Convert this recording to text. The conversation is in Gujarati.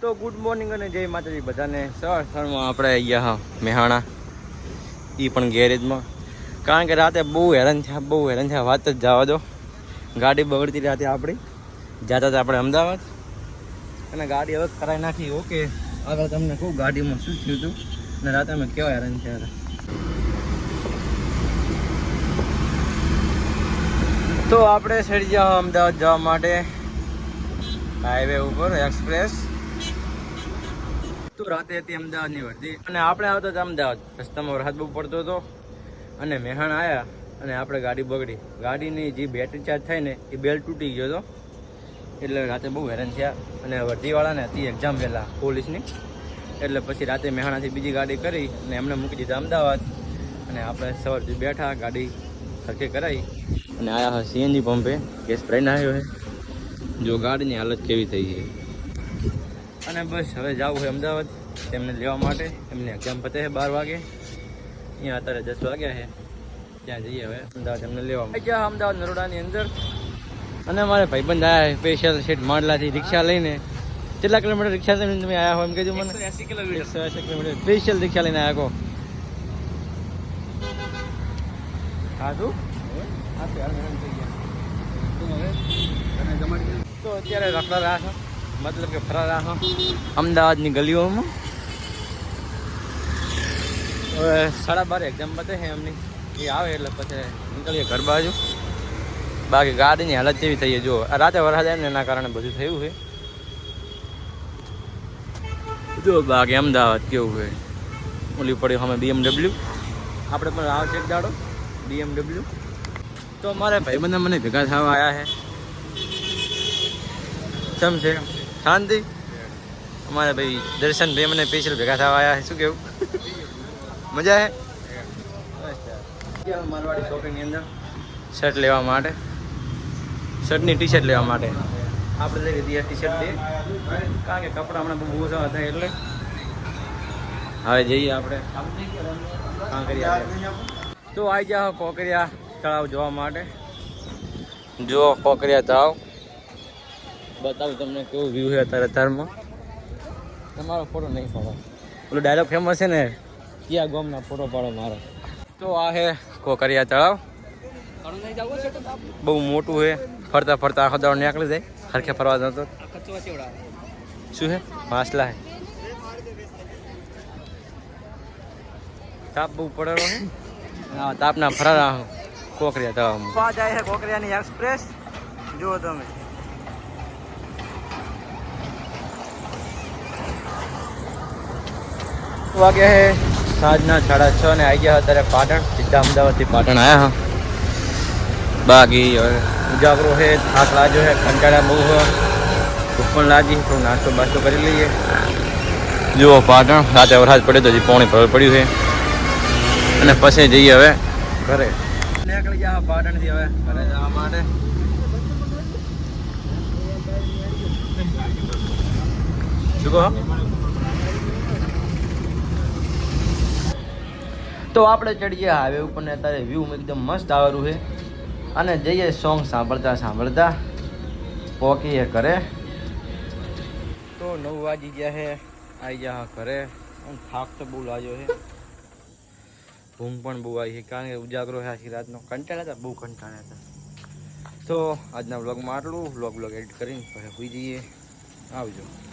તો ગુડ મોર્નિંગ અને જય માતાજી બધાને. સવાર સવારમાં આપણે અહીંયા હા, મેહાણા એ પણ ગેરેજમાં. કારણ કે રાતે બહુ હેરાન થયા, બહુ હેરાન થયા. વાત જ જવા દો. ગાડી બગડતી રાતે આપણી. જતા હતા આપણે અમદાવાદ. અને ગાડી હવે કરાવી નાખી. ઓકે, આગળ તમને કહું, ગાડીમાં શું થયું હતું? અને રાતે અમે કેવા હેરાન થયા હતા? તો આપણે સડી જાઓ અમદાવાદ જવા માટે. હાઈવે ઉપર એક્સપ્રેસ તો રાતે હતી અમદાવાદની વર્દી. અને આપણે આવતા હતા અમદાવાદ. રસ્તામાં વરસાદ બહુ પડતો હતો. અને મહેણ આવ્યા અને આપણે ગાડી બગડી. ગાડીની જે બેટરી ચાર્જ થાય ને, એ બેલ તૂટી ગયો હતો. એટલે રાતે બહુ હેરાન થયા. અને વર્ધીવાળાને હતી એક્ઝામ પહેલાં પોલીસની. એટલે પછી રાતે મહેણાથી બીજી ગાડી કરી અને એમને મૂકી દીધા અમદાવાદ. અને આપણે સવારથી બેઠા, ગાડી ખર્ચે કરાવી અને આયા સીએનજી પંપે. ગેસ ભરાઈને આવ્યો છે જો ગાડીની હાલત કેવી થઈ છે અને બસ હવે જવું છે અમદાવાદ તેમને લેવા માટે. એમને એક્ઝામ પતે છે બાર વાગે. અહીંયા અત્યારે દસ વાગ્યા છે. ત્યાં જઈએ હવે અમદાવાદ એમને લેવા ગયા અમદાવાદ નરોડાની અંદર. અને અમારે ભાઈબંધ આવ્યા સ્પેશિયલ સીટ માંડલાથી રિક્ષા લઈને. કેટલા કિલોમીટર રિક્ષા લઈને તમે આવ્યા હોય એમ કહેજો મને? એસી કિલોમીટર. કિલોમીટર. સ્પેશિયલ રિક્ષા લઈને આવ્યા કહો. હા તું? તો અત્યારે રખડા રહ્યા છો. મતલબ કે ફરારા અમદાવાદની ગલીઓમાં. હવે સાડા બાર એક્ઝામ પતે છે એમની. એ આવે એટલે પછી નીકળીએ ઘર બાજુ. બાકી ગાડીની હાલત કેવી થઈ જો રાતે વરસાદ આવે ને એના કારણે બધું થયું છે. જો બાકી અમદાવાદ કેવું છે. ઓલી પડ્યું અમે બીએમડબલ્યુ આપણે પણ આવશે એક દાડો. બીએમડબલ્યુ તો મારે ભાઈબંધ મને ભેગા થવા આવ્યા છે. સમજે શાંતિ. અમારે ભાઈ દર્શન ભાઈ મને સ્પેશિયલ ભેગા થવા આવ્યા શું કેવું? મજા હે? મારવાડી શોપિંગની અંદર શર્ટ લેવા માટે. શર્ટની ટી શર્ટ લેવા માટે. આપણે લઈ લીધી ટી શર્ટ લઈએ. કારણ કે કપડાં હમણાં બહુ ઓછા હતા એટલે. હવે જઈએ આપણે. કાંકરિયા તો આવી જાઓ કોકરિયા તળાવ જોવા માટે. જો કોકરિયા તળાવ. બતાવું તમને કેવું વ્યૂ છે અત્યારે અત્યારમાં તમારો ફોટો નહીં પાડો. પેલો ડાયલોગ ફેમસ છે ને? ક્યાં ગોમના ફોટો પાડો મારો? તો આ છે કોકરિયા તળાવ. બહુ મોટું છે ફરતા ફરતા આખો દાડો નીકળી જાય. હરખે ફરવા જતો. શું છે માસલા છે તાપ બહુ પડેલો છે હા તાપના ફરારા કોકરિયા તળાવમાં. જાય છે કોકરિયાની એક્સપ્રેસ જુઓ તમે. વાગે છે સાંજના સાડા છ ને આવી ગયા અત્યારે પાટણ. સીધા અમદાવાદથી પાટણ આવ્યા હા. બાકી હવે ઉજાગરો છે થાક લાગ્યો છે કંટાળા બહુ ભૂખ પણ લાગી, થોડું નાસ્તો બાસ્તો કરી લઈએ. જુઓ પાટણ, રાતે વરસાદ પડ્યો તો હજી પોણી પર પડ્યું છે અને પછી જઈએ હવે ઘરે. નીકળી ગયા પાટણથી હવે, ઘરે જવા માટે. શું તો આપણે ચડીએ હાઈવે ઉપર ને અત્યારે વ્યૂ એકદમ મસ્ત આવેલું છે. અને જઈએ સોંગ સાંભળતા સાંભળતા. પહોંચીએ ઘરે. તો નવ વાગી ગયા છે. આવી ગયા ઘરે. અને થાક તો બહુ લાગ્યો છે. ઊંઘ પણ બહુ આવી છે. કારણ કે ઉજાગરો છે આખી રાતનો. કંટાળ્યા હતા, બહુ કંટાળ્યા હતા. તો આજના વ્લોગમાં આટલું. વ્લોગ વ્લોગ એડિટ કરીને પછી હોઈ જઈએ. આવજો.